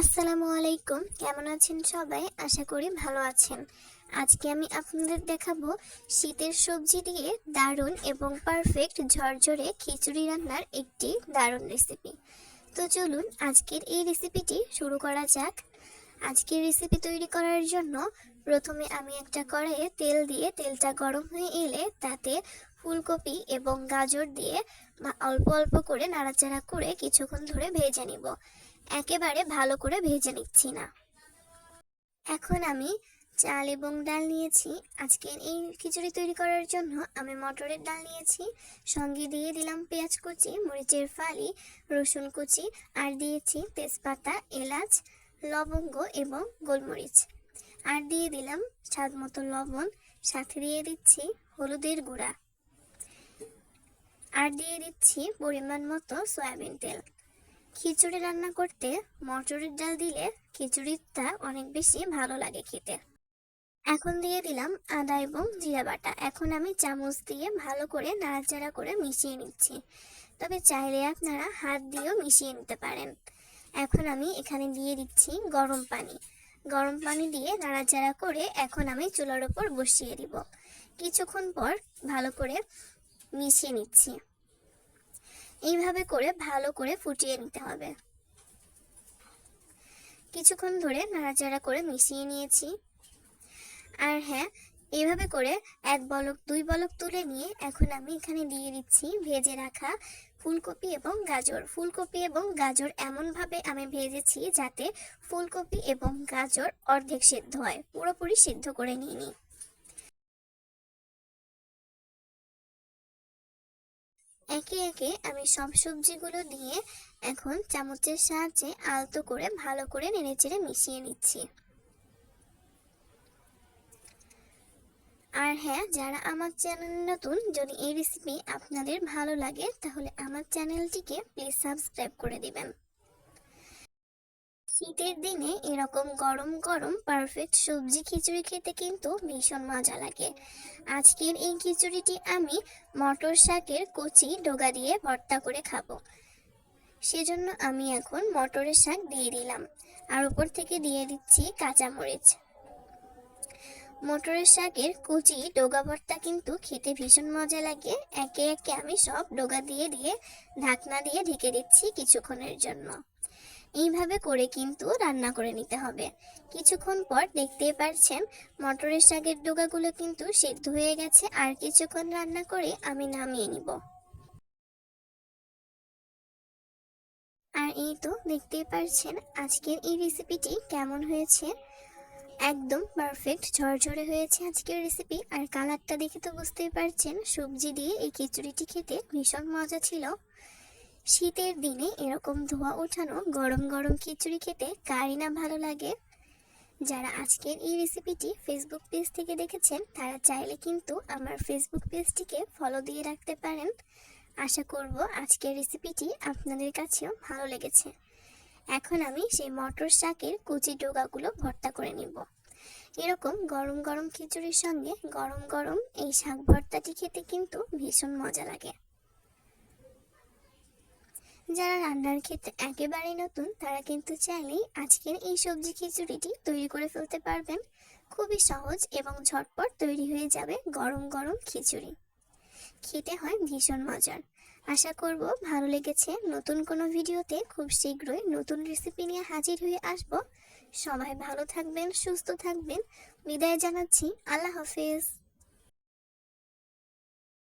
আসসালামু আলাইকুম। কেমন আছেন সবাই? আশা করি ভালো আছেন। আজকে আমি আপনাদের দেখাবো শীতের সবজি দিয়ে দারুণ এবং পারফেক্ট ঝরঝরে খিচুড়ি রান্নার একটি দারুণ রেসিপি তো চলুন আজকের এই রেসিপিটি শুরু করা যাক। আজকের রেসিপি তৈরি করার জন্য প্রথমে আমি একটা কড়াইয়ে তেল দিয়ে তেলটা গরম হয়ে এলে তাতে ফুলকপি এবং গাজর দিয়ে অল্প অল্প করে নাড়াচাড়া করে কিছুক্ষণ ধরে ভেজে নিব। একেবারে ভালো করে ভেজে নিচ্ছি না। এখন আমি চাল এবং ডাল নিয়েছি। আজকের এই খিচুড়ি তৈরি করার জন্য আমি মটরের ডাল নিয়েছি। সঙ্গে দিয়ে দিলাম পেঁয়াজ কুচি, মরিচের ফালি, রসুন কুচি আর দিয়েছি তেজপাতা, এলাচ, লবঙ্গ এবং গোলমরিচ। আর দিয়ে দিলাম স্বাদ মতো লবণ। সাথে দিয়ে দিচ্ছি হলুদের গুঁড়া। আর দিয়ে দিচ্ছি পরিমাণ মতো সয়াবিন তেল। খিচুড়ি রান্না করতে মটরের ডাল দিলে খিচুড়িটা অনেক বেশি ভালো লাগে খেতে। এখন দিয়ে দিলাম আদা এবং জিরা বাটা। এখন আমি চামচ দিয়ে ভালো করে নাড়াচাড়া করে মিশিয়ে নিচ্ছি। তবে চাইলে আপনারা হাত দিয়েও মিশিয়ে নিতে পারেন। এখন আমি এখানে দিয়ে দিচ্ছি গরম পানি। গরম পানি দিয়ে নাড়াচাড়া করে এখন আমি চুলার ওপর বসিয়ে দিব। কিছুক্ষণ পর ভালো করে মিশিয়ে নিচ্ছি। এইভাবে করে ভালো করে ফুটিয়ে নিতে হবে। কিছুক্ষণ ধরে নাড়াচাড়া করে মিশিয়ে নিয়েছি। আর হ্যাঁ এইভাবে করে এক বলক, দুই বলক তুলে নিয়ে এখন আমি এখানে দিয়ে দিচ্ছি ভেজে রাখা ফুলকপি এবং গাজর। ফুলকপি এবং গাজর এমনভাবে আমি ভেজেছি যাতে ফুলকপি এবং গাজর অর্ধেক সিদ্ধ হয়। পুরোপুরি সিদ্ধ করে নিইনি একে একে আমি সব সবজিগুলো দিয়ে এখন চামচের সাহায্যে আলতো করে ভালো করে নেড়েচেড়ে মিশিয়ে নিচ্ছি। আর হ্যাঁ যারা আমার চ্যানেল নতুন, যদি এই রেসিপি আপনাদের ভালো লাগে, তাহলে আমার চ্যানেলটিকে প্লিজ সাবস্ক্রাইব করে দিবেন। শীতের দিনে এরকম গরম গরম পারফেক্ট সবজি খিচুড়ি খেতে কিন্তু ভীষণ মজা লাগে। আজকের এই খিচুড়িটি আমি মটর শাকের কচি ডোগা দিয়ে ভর্তা করে খাব। সেজন্য আমি এখন মটরের শাক দিয়ে দিলাম। আর উপর থেকে দিয়ে দিচ্ছি কাঁচামরিচ। মটরের শাকের কুচি, ডোগা ভর্তা কিন্তু খেতে ভীষণ মজা লাগে। একে একে আমি সব ডোগা দিয়ে দিয়ে ঢাকনা দিয়ে ঢেকে দিচ্ছি কিছুক্ষণের জন্য। এইভাবে করে কিন্তু রান্না করে নিতে হবে। কিছুক্ষণ পর দেখতেই পারছেন, মটরের শাকের ডোগাগুলো কিন্তু সিদ্ধ হয়ে গেছে, আর কিছুক্ষণ রান্না করে আমি নামিয়ে নিব। আর এই তো দেখতেই পারছেন আজকের এই রেসিপিটি কেমন হয়েছে। একদম পারফেক্ট ঝরঝরে হয়েছে আজকের রেসিপি আর কালারটা দেখে তো বুঝতেই পারছেন, সবজি দিয়ে এই খিচুড়িটি খেতে ভীষণ মজা ছিল। শীতের দিনে এরকম ধোয়া ওঠানো, গরম গরম খিচুড়ি খেতে কারই না ভালো লাগে। যারা আজকের এই রেসিপিটি ফেসবুক পেজ থেকে দেখেছেন, তারা চাইলে কিন্তু আমার ফেসবুক পেজটিকে ফলো দিয়ে রাখতে পারেন। আশা করব আজকের রেসিপিটি আপনাদের কাছেও ভালো লেগেছে। এখন আমি সেই মটর শাকের কুচি ডোগাগুলো ভর্তা করে নিব। এরকম গরম গরম খিচুড়ির সঙ্গে গরম গরম এই শাক ভর্তাটি খেতে কিন্তু ভীষণ মজা লাগে। যারা রান্নার ক্ষেত্রে একেবারেই নতুন, তারা কিন্তু চাইলেই আজকের এই সবজি খিচুড়িটি তৈরি করে ফেলতে পারবেন। খুবই সহজ এবং ঝটপট তৈরি হয়ে যাবে গরম গরম খিচুড়ি। খেতে হয় ভীষণ মজার। আশা করব ভালো লেগেছে। নতুন কোনো ভিডিওতে খুব শীঘ্রই নতুন রেসিপি নিয়ে হাজির হয়ে আসব। সবাই ভালো থাকবেন, সুস্থ থাকবেন। বিদায় জানাচ্ছি। আল্লাহ হাফেজ।